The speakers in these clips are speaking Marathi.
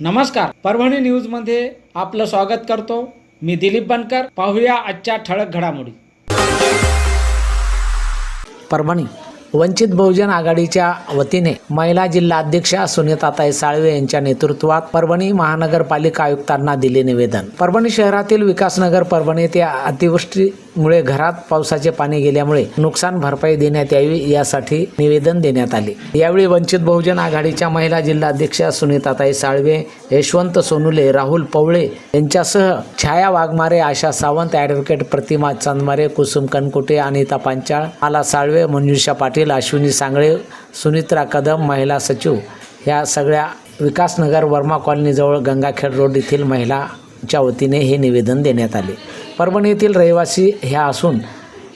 नमस्कार. परभणी न्यूजमध्ये आपलं स्वागत करतो. मी दिलीप बनकर. पाहूया आजच्या ठळक घडामोडी. परभणी वंचित बहुजन आघाडीच्या वतीने महिला जिल्हा अध्यक्षा सुनीताताई साळवे यांच्या नेतृत्वात परभणी महानगरपालिका आयुक्तांना दिले निवेदन. परभणी शहरातील विकासनगर परभणी येथे मुळे घरात पावसाचे पाणी गेल्यामुळे नुकसान भरपाई देण्यात यावी यासाठी निवेदन देण्यात आले. यावेळी वंचित बहुजन आघाडीच्या महिला जिल्हाध्यक्षा सुनीताताई साळवे यशवंत सोनुले राहुल पवळे यांच्यासह छाया वाघमारे आशा सावंत ॲडव्होकेट प्रतिमा चांदमारे कुसुम कनकुटे अनिता पांचाळ आला साळवे मंजुषा पाटील अश्विनी सांगळे सुनित्रा कदम महिला सचिव ह्या सगळ्या विकासनगर वर्मा कॉलनीजवळ गंगाखेड रोड येथील महिलाच्या वतीने हे निवेदन देण्यात आले. परभणी रहिवासी ह्या असून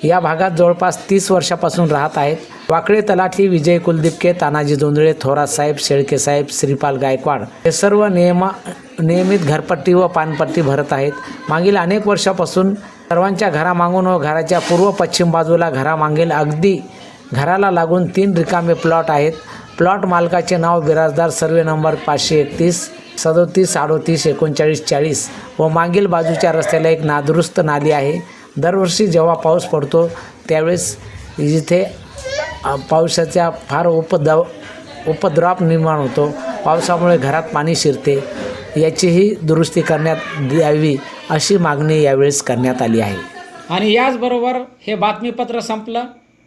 या भागात जवळपास तीस वर्षापासून राहत आहेत. वाकडे तलाठी विजय कुलदीपके तानाजी जोंधळे थोरात साहेब शेळके साहेब श्रीपाल गायकवाड हे सर्व नियमा नियमित घरपट्टी व पानपट्टी भरत आहेत. मागील अनेक वर्षापासून सर्वांच्या घरामागून व घराच्या पूर्व पश्चिम बाजूला घरामागील अगदी घराला लागून तीन रिकामे प्लॉट आहेत. प्लॉट मालकाचे नाव बिराजदार सर्वे नंबर पाचशे एकतीस. सदोतीस अडोतीस एकोणचाळीस चाळीस व मागील बाजूच्या रस्त्याला एक नादुरुस्त नाली आहे. दरवर्षी जेव्हा पाऊस पडतो त्यावेळेस जिथे पावसाचा फार उपद्रव उपद्रव निर्माण होतो. पावसामुळे घरात पाणी शिरते. याचीही दुरुस्ती करण्यात द्यावी अशी मागणी यावेळेस करण्यात आली आहे. आणि याचबरोबर हे बातमीपत्र संपलं.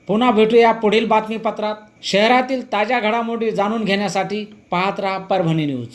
पुन्हा भेटूया पुढील बातमीपत्रात. शहरातील ताज्या घडामोडी जाणून घेण्यासाठी पाहत राहा परभणी न्यूज.